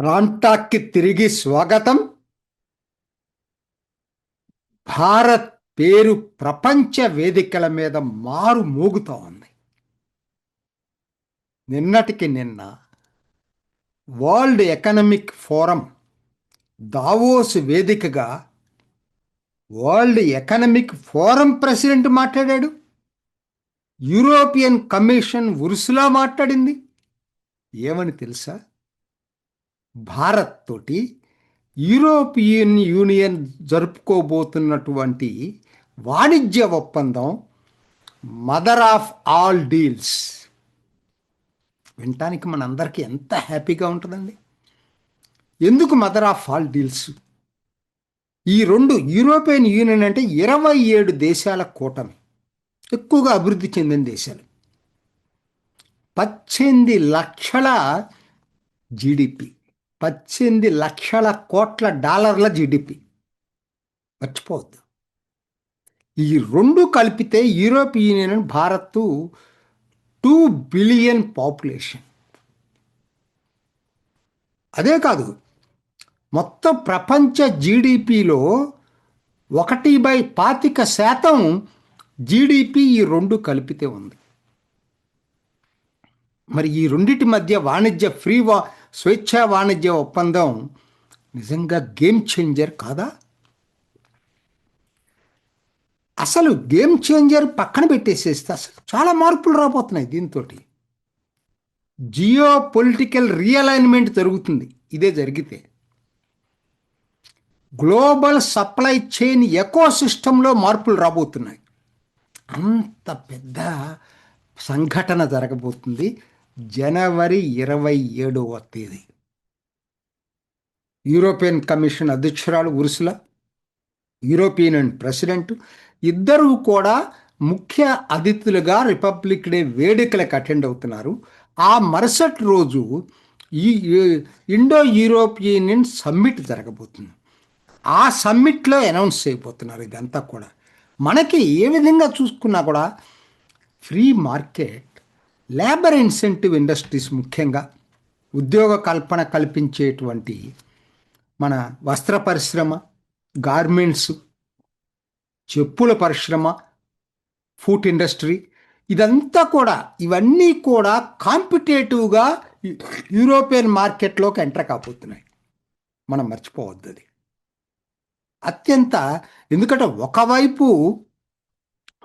రాంటాక్కి తిరిగి స్వాగతం. భారత్ పేరు ప్రపంచ వేదికల మీద మారు మోగుతూ ఉంది నిన్నటికి నిన్న వరల్డ్ ఎకనమిక్ ఫోరం దావోస్ వేదికగా వరల్డ్ ఎకనమిక్ ఫోరం ప్రెసిడెంట్ మాట్లాడాడు. యూరోపియన్ కమిషన్ ఉరుసులా మాట్లాడింది. ఏమని తెలుసా? భారత్ తోటి యూరోపియన్ యూనియన్ జరుపుకోబోతున్నటువంటి వాణిజ్య ఒప్పందం మదర్ ఆఫ్ ఆల్ డీల్స్. వినటానికి మనందరికీ ఎంత హ్యాపీగా ఉంటుందండి. ఎందుకు మదర్ ఆఫ్ ఆల్ డీల్స్? ఈ రెండు యూరోపియన్ యూనియన్ అంటే ఇరవై ఏడు దేశాల కూటమి. ఎక్కువగా అభివృద్ధి చెందిన దేశాలు. పద్దెనిమిది లక్షల జీడిపి. పద్దెనిమిది లక్షల కోట్ల డాలర్ల జీడిపి. మర్చిపోవద్దు. ఈ రెండు కలిపితే European Union Bharat two billion population. అదే కాదు మొత్తం ప్రపంచ జీడిపిలో ఒకటి బై పాతిక శాతం జీడిపి ఈ రెండు కలిపితే ఉంది. మరి ఈ రెండిటి మధ్య వాణిజ్య ఫ్రీ వా స్వేచ్ఛా వాణిజ్య ఒప్పందం నిజంగా గేమ్ చేంజర్ కాదా? అసలు గేమ్ చేంజర్ పక్కన పెట్టేసేస్తే అసలు చాలా మార్పులు రాబోతున్నాయి దీంతో జియో పొలిటికల్ రియలైన్మెంట్ జరుగుతుంది. ఇదే జరిగితే. గ్లోబల్ సప్లై చైన్ ఎకో సిస్టంలో మార్పులు రాబోతున్నాయి. అంత పెద్ద సంఘటన జరగబోతుంది. జనవరి ఇరవై ఏడవ తేదీ. యూరోపియన్ కమిషన్ అధ్యక్షురాలు ఉరుసుల యూరోపియన్ ప్రెసిడెంట్ ఇద్దరూ కూడా ముఖ్య అతిథులుగా రిపబ్లిక్ డే వేడుకలకు అటెండ్ అవుతున్నారు. ఆ మరుసటి రోజు ఈ ఇండో యూరోపియన్ సమ్మిట్ జరగబోతుంది. ఆ సమ్మిట్లో అనౌన్స్ అయిపోతున్నారు ఇదంతా కూడా. మనకి ఏ విధంగా చూసుకున్నా కూడా free market labour incentive industries ముఖ్యంగా ఉద్యోగ కల్పన కల్పించేటువంటి మన వస్త్ర పరిశ్రమ గార్మెంట్స్ చెప్పుల పరిశ్రమ ఫుడ్ ఇండస్ట్రీ ఇదంతా కూడా ఇవన్నీ కూడా కాంపిటేటివ్గా యూరోపియన్ మార్కెట్లోకి ఎంటర్ కాబోతున్నాయి. మనం మర్చిపోవద్దు అది. అత్యంత ఎందుకంటే ఒకవైపు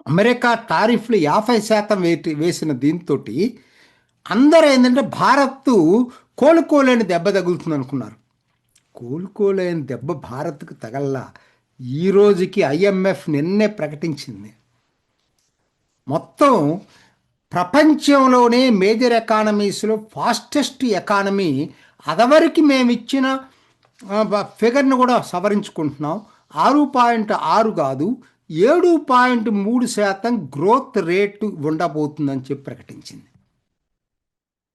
అమెరికా టారిఫ్లు యాభై శాతం వేసిన దీంతో అందరూ ఏంటంటే భారత్ కోలుకోలేని దెబ్బ తగులుతుంది అనుకున్నారు. కోలుకోలేని దెబ్బ భారత్కు తగల్లా ఈ రోజుకి ఐఎంఎఫ్ నిన్నే ప్రకటించింది. మొత్తం ప్రపంచంలోనే మేజర్ ఎకానమీస్లో ఫాస్టెస్ట్ ఎకానమీ అదవరికి మేము ఇచ్చిన ఫిగర్ను కూడా సవరించుకుంటున్నాం. ఆరు పాయింట్ ఆరు కాదు ఏడు పాయింట్ మూడు శాతం గ్రోత్ రేటు ఉండబోతుందని చెప్పి ప్రకటించింది.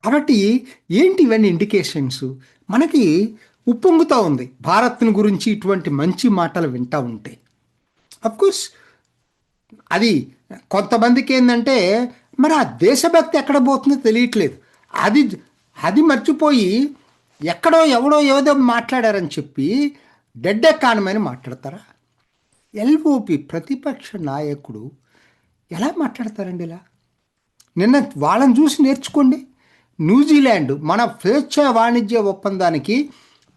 కాబట్టి ఏంటి ఇవన్నీ ఇండికేషన్స్? మనకి ఉప్పొంగుతూ ఉంది. భారత్ని గురించి ఇటువంటి మంచి మాటలు వింటూ ఉంటే. అఫ్కోర్స్ అది కొంతమందికి ఏంటంటే మరి ఆ దేశభక్తి ఎక్కడ పోతుందో తెలియట్లేదు. అది అది మర్చిపోయి ఎక్కడో ఎవడో ఏదో మాట్లాడారని చెప్పి డెడ్ ఎకానమీ అని మాట్లాడతారా? ఎల్ఓపి ప్రతిపక్ష నాయకుడు ఎలా మాట్లాడతారండి ఇలా? నిన్న వాళ్ళని చూసి నేర్చుకోండి. న్యూజిలాండ్ మన స్వేచ్ఛ వాణిజ్య ఒప్పందానికి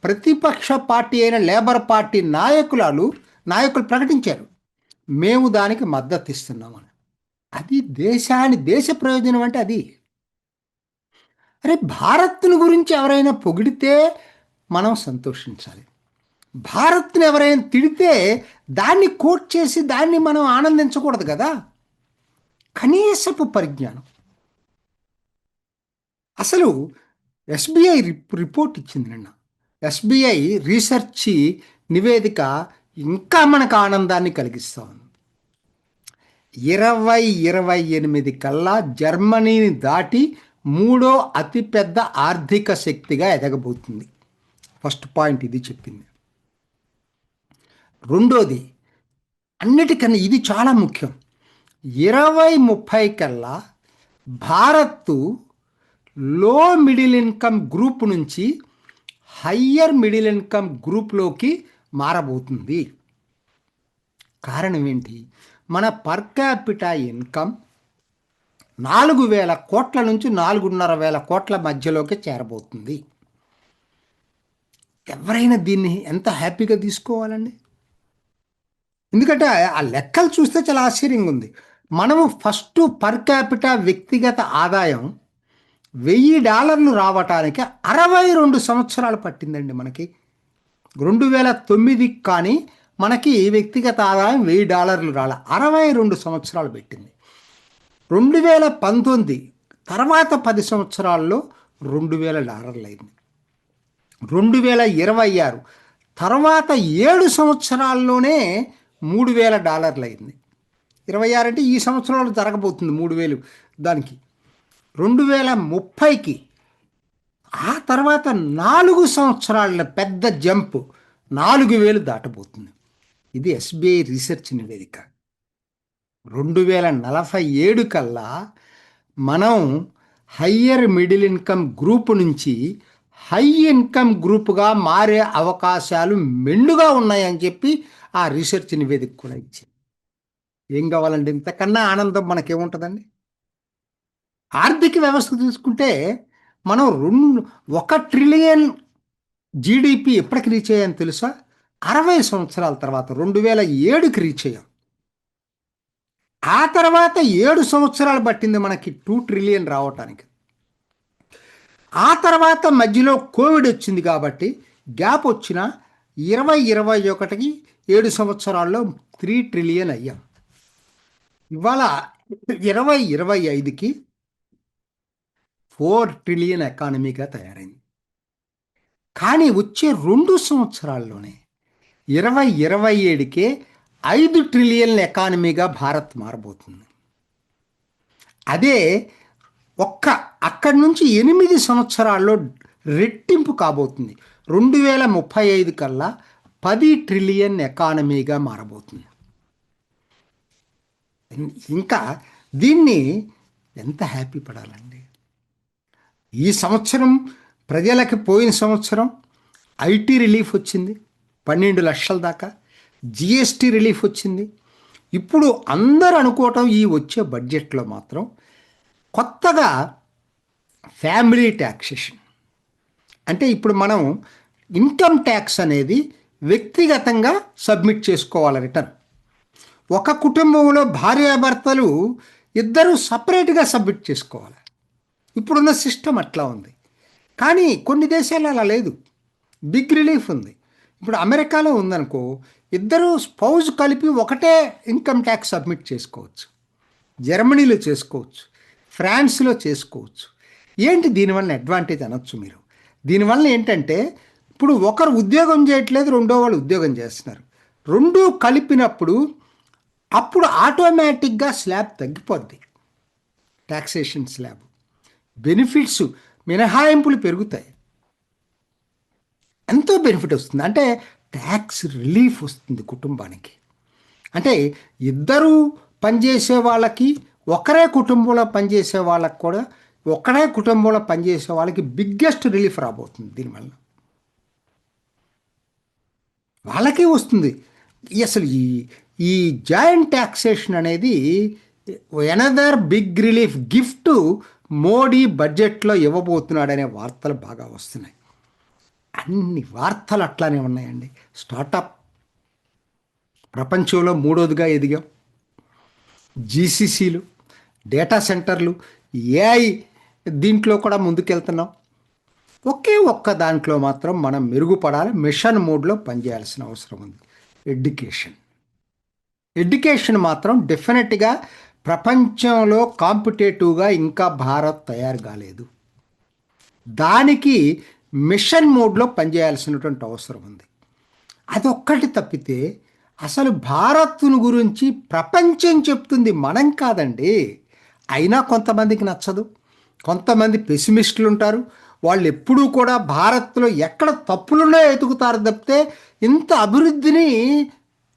ప్రతిపక్ష పార్టీ అయిన లేబర్ పార్టీ నాయకులాలు నాయకులు ప్రకటించారు. మేము దానికి మద్దతు ఇస్తున్నామని అది దేశాన్ని దేశ ప్రయోజనం అంటే అది. అరే భారత్ను గురించి ఎవరైనా పొగిడితే మనం సంతోషించాలి. భారత్ని ఎవరైనా తిడితే దాన్ని కోట్ చేసి దాన్ని మనం ఆనందించకూడదు కదా? కనీసపు పరిజ్ఞానం. అసలు ఎస్బీఐ రిపోర్ట్ ఇచ్చింది నిన్న. ఎస్బీఐ రీసెర్చ్ నివేదిక ఇంకా మనకు ఆనందాన్ని కలిగిస్తూ ఉంది ఇరవై ఇరవై ఎనిమిది కల్లా జర్మనీని దాటి మూడో అతిపెద్ద ఆర్థిక శక్తిగా ఎదగబోతుంది. ఫస్ట్ పాయింట్ ఇది చెప్పింది. రెండోది అన్నిటికన్నా ఇది చాలా ముఖ్యం. ఇరవై ముప్పై కల్లా భారత్లో మిడిల్ ఇన్కమ్ గ్రూప్ నుంచి హయ్యర్ మిడిల్ ఇన్కమ్ గ్రూప్లోకి మారబోతుంది. కారణం ఏంటి? మన పర్ క్యాపిటా ఇన్కమ్ నాలుగు వేల కోట్ల నుంచి నాలుగున్నర వేల కోట్ల మధ్యలోకి చేరబోతుంది. ఎవరైనా దీన్ని ఎంత హ్యాపీగా తీసుకోవాలండి? ఎందుకంటే ఆ లెక్కలు చూస్తే చాలా ఆశ్చర్యంగా ఉంది. మనము ఫస్ట్ పర్ క్యాపిటా వ్యక్తిగత ఆదాయం వెయ్యి డాలర్లు రావటానికి అరవై రెండు సంవత్సరాలు పట్టిందండి మనకి. రెండు వేల తొమ్మిది కానీ మనకి వ్యక్తిగత ఆదాయం వెయ్యి డాలర్లు రాల. అరవై రెండు సంవత్సరాలు పెట్టింది. రెండు వేల పంతొమ్మిది తర్వాత పది సంవత్సరాల్లో రెండు వేల డాలర్లు అయింది. రెండు వేల ఇరవై ఆరు తర్వాత ఏడు సంవత్సరాల్లోనే మూడు వేల డాలర్లు అయింది. ఇరవై ఆరు అంటే ఈ సంవత్సరంలో జరగబోతుంది మూడు వేలు దానికి. రెండు వేల ముప్పైకి ఆ తర్వాత నాలుగు సంవత్సరాల పెద్ద జంప్ నాలుగు వేలు దాటబోతుంది. ఇది ఎస్బీఐ రీసెర్చ్ నివేదిక. రెండు వేల నలభై ఏడు కల్లా మనం హయ్యర్ మిడిల్ ఇన్కమ్ గ్రూప్ నుంచి హై ఇన్కమ్ గ్రూప్గా మారే అవకాశాలు మెండుగా ఉన్నాయని చెప్పి ఆ రీసెర్చ్ నివేదిక కూడా ఇచ్చింది. ఏం కావాలండి? ఇంతకన్నా ఆనందం మనకేముంటుందండి? ఆర్థిక వ్యవస్థ తీసుకుంటే మనం రెండు ఒక ట్రిలియన్ జీడిపి ఎప్పటికి రీచ్ అయ్యాయని తెలుసా? అరవై సంవత్సరాల తర్వాత రెండు వేల ఏడుకి రీచ్ అయ్యాం. ఆ తర్వాత ఏడు సంవత్సరాలు పట్టింది మనకి టూ ట్రిలియన్ రావటానికి. ఆ తర్వాత మధ్యలో కోవిడ్ వచ్చింది కాబట్టి గ్యాప్ వచ్చిన ఇరవై ఇరవై ఒకటికి ఏడు సంవత్సరాల్లో త్రీ ట్రిలియన్ అయ్యాం. ఇవాళ ఇరవై ఇరవై ఐదుకి ఫోర్ ట్రిలియన్ ఎకానమీగా తయారైంది. కానీ వచ్చే రెండు సంవత్సరాల్లోనే ఇరవై ఇరవై ఏడుకే ఐదు ట్రిలియన్ ఎకానమీగా భారత్ మారబోతుంది. అదే ఒక్క అక్కడి నుంచి ఎనిమిది సంవత్సరాల్లో రెట్టింపు కాబోతుంది. రెండు వేల ముప్పై ఐదు కల్లా పది ట్రిలియన్ ఎకానమీగా మారబోతుంది. ఇంకా దీన్ని ఎంత హ్యాపీ పడాలండి? ఈ సంవత్సరం ప్రజలకి పోయిన సంవత్సరం ఐటీ రిలీఫ్ వచ్చింది. పన్నెండు లక్షల దాకా. జిఎస్టీ రిలీఫ్ వచ్చింది. ఇప్పుడు అందరు అనుకోవటం ఈ వచ్చే బడ్జెట్లో మాత్రం కొత్తగా ఫ్యామిలీ ట్యాక్సేషన్ అంటే ఇప్పుడు మనం ఇన్కమ్ ట్యాక్స్ అనేది వ్యక్తిగతంగా సబ్మిట్ చేసుకోవాలి రిటర్న్. ఒక కుటుంబంలో భార్యాభర్తలు ఇద్దరు సపరేట్గా సబ్మిట్ చేసుకోవాలి. ఇప్పుడున్న సిస్టమ్ అట్లా ఉంది. కానీ కొన్ని దేశాలు అలా లేదు. బిగ్ రిలీఫ్ ఉంది. ఇప్పుడు అమెరికాలో ఉందనుకో ఇద్దరు స్పౌజ్ కలిపి ఒకటే ఇన్కమ్ ట్యాక్స్ సబ్మిట్ చేసుకోవచ్చు. జర్మనీలో చేసుకోవచ్చు. ఫ్రాన్స్లో చేసుకోవచ్చు. ఏంటి దీనివల్ల అడ్వాంటేజ్ అనొచ్చు మీరు? దీనివల్ల ఏంటంటే ఇప్పుడు ఒకరు ఉద్యోగం చేయట్లేదు రెండో వాళ్ళు ఉద్యోగం చేస్తున్నారు. రెండు కలిపినప్పుడు అప్పుడు ఆటోమేటిక్గా స్లాబ్ తగ్గిపోద్ది. ట్యాక్సేషన్ స్లాబ్ బెనిఫిట్స్ మినహాయింపులు పెరుగుతాయి. ఎంతో బెనిఫిట్ వస్తుంది. అంటే ట్యాక్స్ రిలీఫ్ వస్తుంది కుటుంబానికి. అంటే ఇద్దరు పనిచేసే వాళ్ళకి ఒకరే కుటుంబంలో పనిచేసే వాళ్ళకి కూడా ఒకరే కుటుంబంలో పనిచేసే వాళ్ళకి బిగ్గెస్ట్ రిలీఫ్ రాబోతుంది దీనివల్ల. వాళ్ళకే వస్తుంది. అసలు ఈ ఈ జాయింట్ ట్యాక్సేషన్ అనేది another big relief gift Modi బడ్జెట్లో ఇవ్వబోతున్నాడనే వార్తలు బాగా వస్తున్నాయి. అన్ని వార్తలు అట్లానే ఉన్నాయండి. స్టార్టప్ ప్రపంచంలో మూడోదిగా ఎదిగాం. జీసీసీలు డేటా సెంటర్లు ఏఐ దీంట్లో కూడా ముందుకెళ్తున్నాం. ఒకే ఒక్క దాంట్లో మాత్రం మనం మెరుగుపడాలి మిషన్ మోడ్లో పనిచేయాల్సిన అవసరం ఉంది. ఎడ్యుకేషన్. ఎడ్యుకేషన్ మాత్రం డెఫినెట్గా ప్రపంచంలో కాంపిటేటివ్గా ఇంకా భారత్ తయారు కాలేదు. దానికి మిషన్ మోడ్లో పనిచేయాల్సినటువంటి అవసరం ఉంది. అదొక్కటి తప్పితే అసలు భారత్ను గురించి ప్రపంచం చెప్తుంది మనం కాదండి. అయినా కొంతమందికి నచ్చదు. కొంతమంది పెసిమిస్టులు ఉంటారు వాళ్ళు ఎప్పుడూ కూడా భారత్లో ఎక్కడ తప్పులున్నాయో ఎతుకుతారు తప్పితే ఇంత అభివృద్ధిని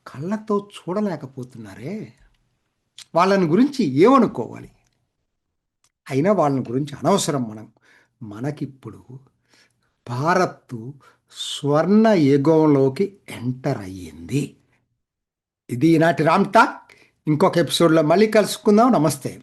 కళ్ళతో చూడలేకపోతున్నారే. వాళ్ళని గురించి ఏమనుకోవాలి? అయినా వాళ్ళని గురించి అనవసరం మనం. మనకిప్పుడు భారత్ స్వర్ణ యుగంలోకి ఎంటర్ అయ్యింది. ఇది ఈనాటి రామ్ టాక్. ఇంకొక ఎపిసోడ్లో మళ్ళీ కలుసుకుందాం. నమస్తే.